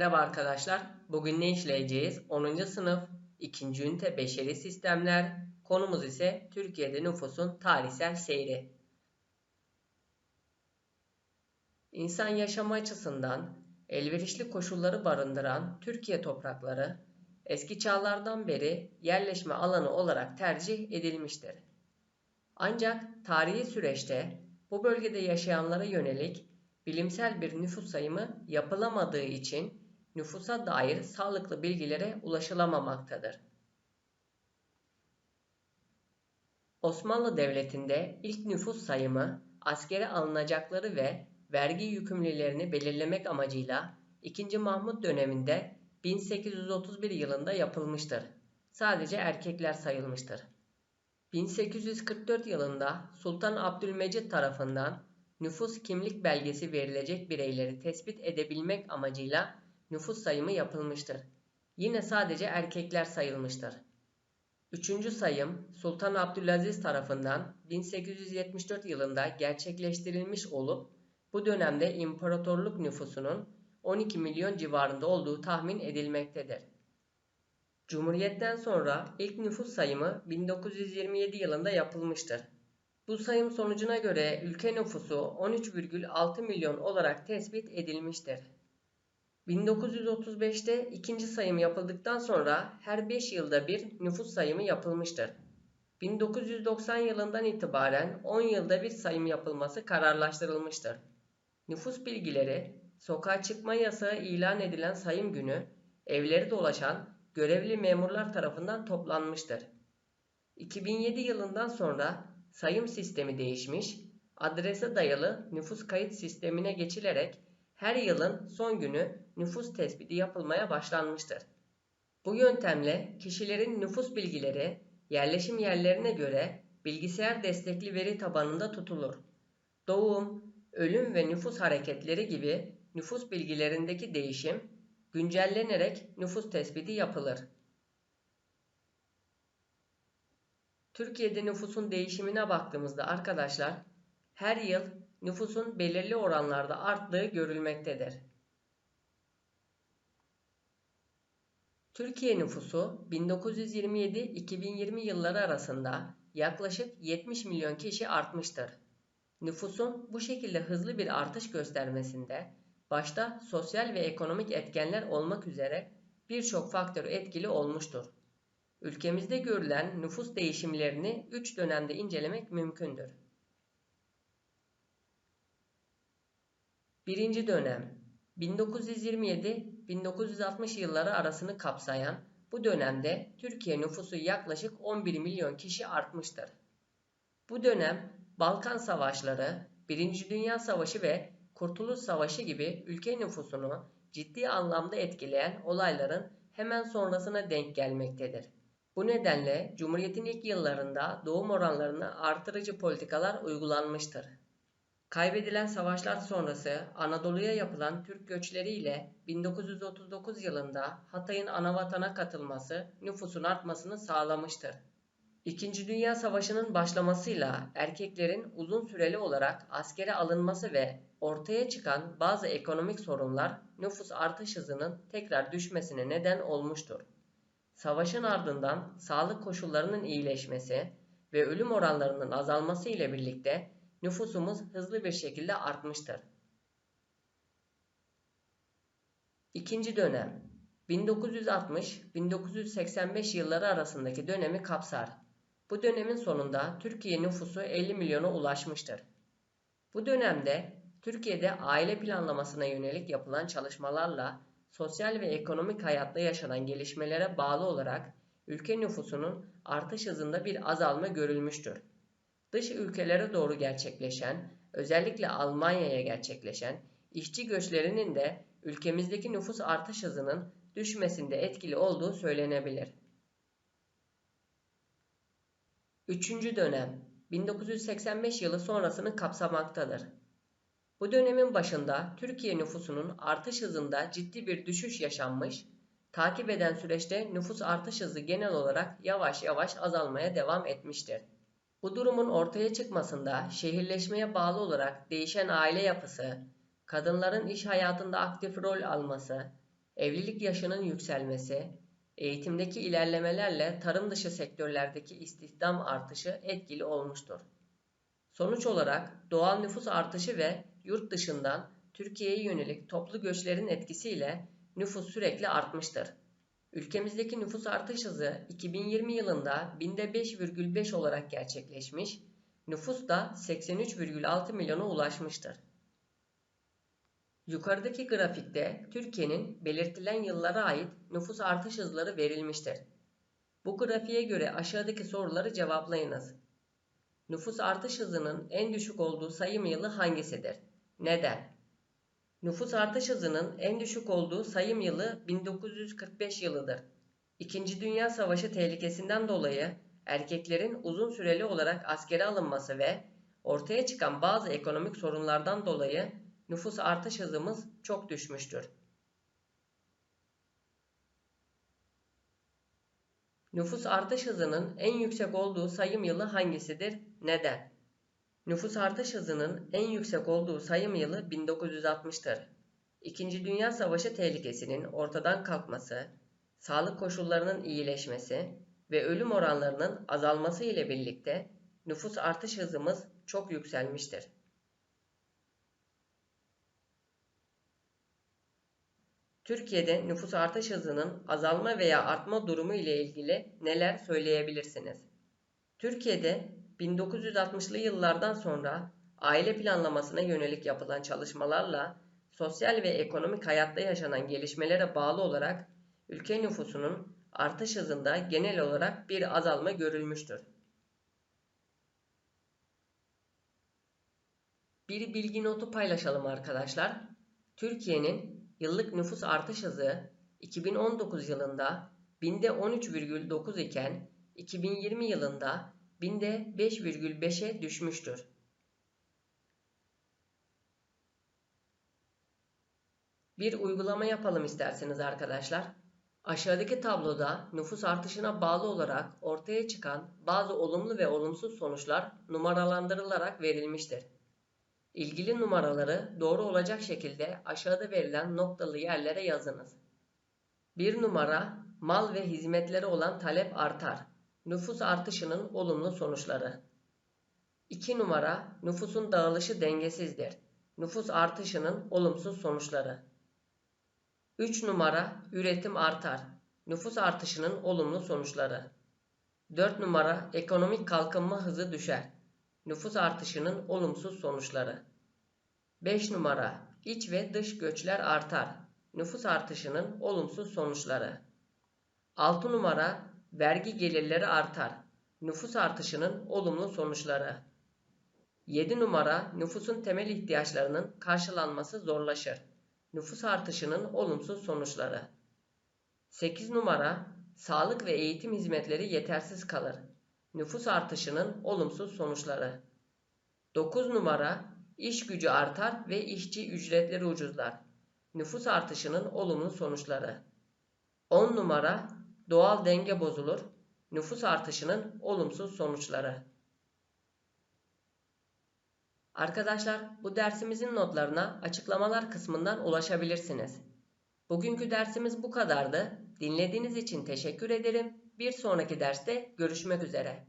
Merhaba arkadaşlar. Bugün ne işleyeceğiz? 10. sınıf 2. ünite Beşeri Sistemler. Konumuz ise Türkiye'de nüfusun tarihsel seyri. İnsan yaşamı açısından elverişli koşulları barındıran Türkiye toprakları eski çağlardan beri yerleşme alanı olarak tercih edilmiştir. Ancak tarihi süreçte bu bölgede yaşayanlara yönelik bilimsel bir nüfus sayımı yapılamadığı için nüfusa dair sağlıklı bilgilere ulaşılamamaktadır. Osmanlı Devleti'nde ilk nüfus sayımı askere alınacakları ve vergi yükümlülülerini belirlemek amacıyla 2. Mahmut döneminde 1831 yılında yapılmıştır. Sadece erkekler sayılmıştır. 1844 yılında Sultan Abdülmecit tarafından nüfus kimlik belgesi verilecek bireyleri tespit edebilmek amacıyla nüfus sayımı yapılmıştır. Yine sadece erkekler sayılmıştır. Üçüncü sayım Sultan Abdülaziz tarafından 1874 yılında gerçekleştirilmiş olup bu dönemde imparatorluk nüfusunun 12 milyon civarında olduğu tahmin edilmektedir. Cumhuriyetten sonra ilk nüfus sayımı 1927 yılında yapılmıştır. Bu sayım sonucuna göre ülke nüfusu 13,6 milyon olarak tespit edilmiştir. 1935'te ikinci sayım yapıldıktan sonra her 5 yılda bir nüfus sayımı yapılmıştır. 1990 yılından itibaren 10 yılda bir sayım yapılması kararlaştırılmıştır. Nüfus bilgileri, sokağa çıkma yasağı ilan edilen sayım günü evleri dolaşan görevli memurlar tarafından toplanmıştır. 2007 yılından sonra sayım sistemi değişmiş, adrese dayalı nüfus kayıt sistemine geçilerek her yılın son günü nüfus tespiti yapılmaya başlanmıştır. Bu yöntemle kişilerin nüfus bilgileri yerleşim yerlerine göre bilgisayar destekli veri tabanında tutulur. Doğum, ölüm ve nüfus hareketleri gibi nüfus bilgilerindeki değişim güncellenerek nüfus tespiti yapılır. Türkiye'de nüfusun değişimine baktığımızda arkadaşlar her yıl nüfusun belirli oranlarda arttığı görülmektedir. Türkiye nüfusu 1927-2020 yılları arasında yaklaşık 70 milyon kişi artmıştır. Nüfusun bu şekilde hızlı bir artış göstermesinde başta sosyal ve ekonomik etkenler olmak üzere birçok faktör etkili olmuştur. Ülkemizde görülen nüfus değişimlerini 3 dönemde incelemek mümkündür. Birinci dönem 1927-1960 yılları arasını kapsayan bu dönemde Türkiye nüfusu yaklaşık 11 milyon kişi artmıştır. Bu dönem Balkan Savaşları, Birinci Dünya Savaşı ve Kurtuluş Savaşı gibi ülke nüfusunu ciddi anlamda etkileyen olayların hemen sonrasına denk gelmektedir. Bu nedenle Cumhuriyet'in ilk yıllarında doğum oranlarını artırıcı politikalar uygulanmıştır. Kaybedilen savaşlar sonrası Anadolu'ya yapılan Türk göçleriyle 1939 yılında Hatay'ın anavatana katılması nüfusun artmasını sağlamıştır. İkinci Dünya Savaşı'nın başlamasıyla erkeklerin uzun süreli olarak askere alınması ve ortaya çıkan bazı ekonomik sorunlar nüfus artış hızının tekrar düşmesine neden olmuştur. Savaşın ardından sağlık koşullarının iyileşmesi ve ölüm oranlarının azalması ile birlikte nüfusumuz hızlı bir şekilde artmıştır. İkinci dönem 1960-1985 yılları arasındaki dönemi kapsar. Bu dönemin sonunda Türkiye nüfusu 50 milyona ulaşmıştır. Bu dönemde Türkiye'de aile planlamasına yönelik yapılan çalışmalarla sosyal ve ekonomik hayatta yaşanan gelişmelere bağlı olarak ülke nüfusunun artış hızında bir azalma görülmüştür. Dış ülkelere doğru gerçekleşen, özellikle Almanya'ya gerçekleşen işçi göçlerinin de ülkemizdeki nüfus artış hızının düşmesinde etkili olduğu söylenebilir. Üçüncü dönem 1985 yılı sonrasını kapsamaktadır. Bu dönemin başında Türkiye nüfusunun artış hızında ciddi bir düşüş yaşanmış, takip eden süreçte nüfus artış hızı genel olarak yavaş yavaş azalmaya devam etmiştir. Bu durumun ortaya çıkmasında şehirleşmeye bağlı olarak değişen aile yapısı, kadınların iş hayatında aktif rol alması, evlilik yaşının yükselmesi, eğitimdeki ilerlemelerle tarım dışı sektörlerdeki istihdam artışı etkili olmuştur. Sonuç olarak doğal nüfus artışı ve yurt dışından Türkiye'ye yönelik toplu göçlerin etkisiyle nüfus sürekli artmıştır. Ülkemizdeki nüfus artış hızı 2020 yılında binde 5,5 olarak gerçekleşmiş, nüfus da 83,6 milyona ulaşmıştır. Yukarıdaki grafikte Türkiye'nin belirtilen yıllara ait nüfus artış hızları verilmiştir. Bu grafiğe göre aşağıdaki soruları cevaplayınız. Nüfus artış hızının en düşük olduğu sayım yılı hangisidir? Neden? Nüfus artış hızının en düşük olduğu sayım yılı 1945 yılıdır. İkinci Dünya Savaşı tehlikesinden dolayı erkeklerin uzun süreli olarak askere alınması ve ortaya çıkan bazı ekonomik sorunlardan dolayı nüfus artış hızımız çok düşmüştür. Nüfus artış hızının en yüksek olduğu sayım yılı hangisidir? Neden? Nüfus artış hızının en yüksek olduğu sayım yılı 1960'tır. İkinci Dünya Savaşı tehlikesinin ortadan kalkması, sağlık koşullarının iyileşmesi ve ölüm oranlarının azalması ile birlikte nüfus artış hızımız çok yükselmiştir. Türkiye'de nüfus artış hızının azalma veya artma durumu ile ilgili neler söyleyebilirsiniz? Türkiye'de 1960'lı yıllardan sonra aile planlamasına yönelik yapılan çalışmalarla sosyal ve ekonomik hayatta yaşanan gelişmelere bağlı olarak ülke nüfusunun artış hızında genel olarak bir azalma görülmüştür. Bir bilgi notu paylaşalım arkadaşlar. Türkiye'nin yıllık nüfus artış hızı 2019 yılında binde 13,9 iken 2020 yılında binde 5,5'e düşmüştür. Bir uygulama yapalım isterseniz arkadaşlar. Aşağıdaki tabloda nüfus artışına bağlı olarak ortaya çıkan bazı olumlu ve olumsuz sonuçlar numaralandırılarak verilmiştir. İlgili numaraları doğru olacak şekilde aşağıda verilen noktalı yerlere yazınız. Bir numara mal ve hizmetlere olan talep artar. Nüfus artışının olumlu sonuçları. 2 numara nüfusun dağılışı dengesizdir. Nüfus artışının olumsuz sonuçları. 3 numara üretim artar. Nüfus artışının olumlu sonuçları. 4 numara ekonomik kalkınma hızı düşer. Nüfus artışının olumsuz sonuçları. 5 numara iç ve dış göçler artar. Nüfus artışının olumsuz sonuçları. 6 numara vergi gelirleri artar. Nüfus artışının olumlu sonuçları. 7 numara nüfusun temel ihtiyaçlarının karşılanması zorlaşır. Nüfus artışının olumsuz sonuçları. 8 numara sağlık ve eğitim hizmetleri yetersiz kalır. Nüfus artışının olumsuz sonuçları. 9 numara iş gücü artar ve işçi ücretleri ucuzlar. Nüfus artışının olumlu sonuçları. 10 numara doğal denge bozulur. Nüfus artışının olumsuz sonuçları. Arkadaşlar bu dersimizin notlarına açıklamalar kısmından ulaşabilirsiniz. Bugünkü dersimiz bu kadardı. Dinlediğiniz için teşekkür ederim. Bir sonraki derste görüşmek üzere.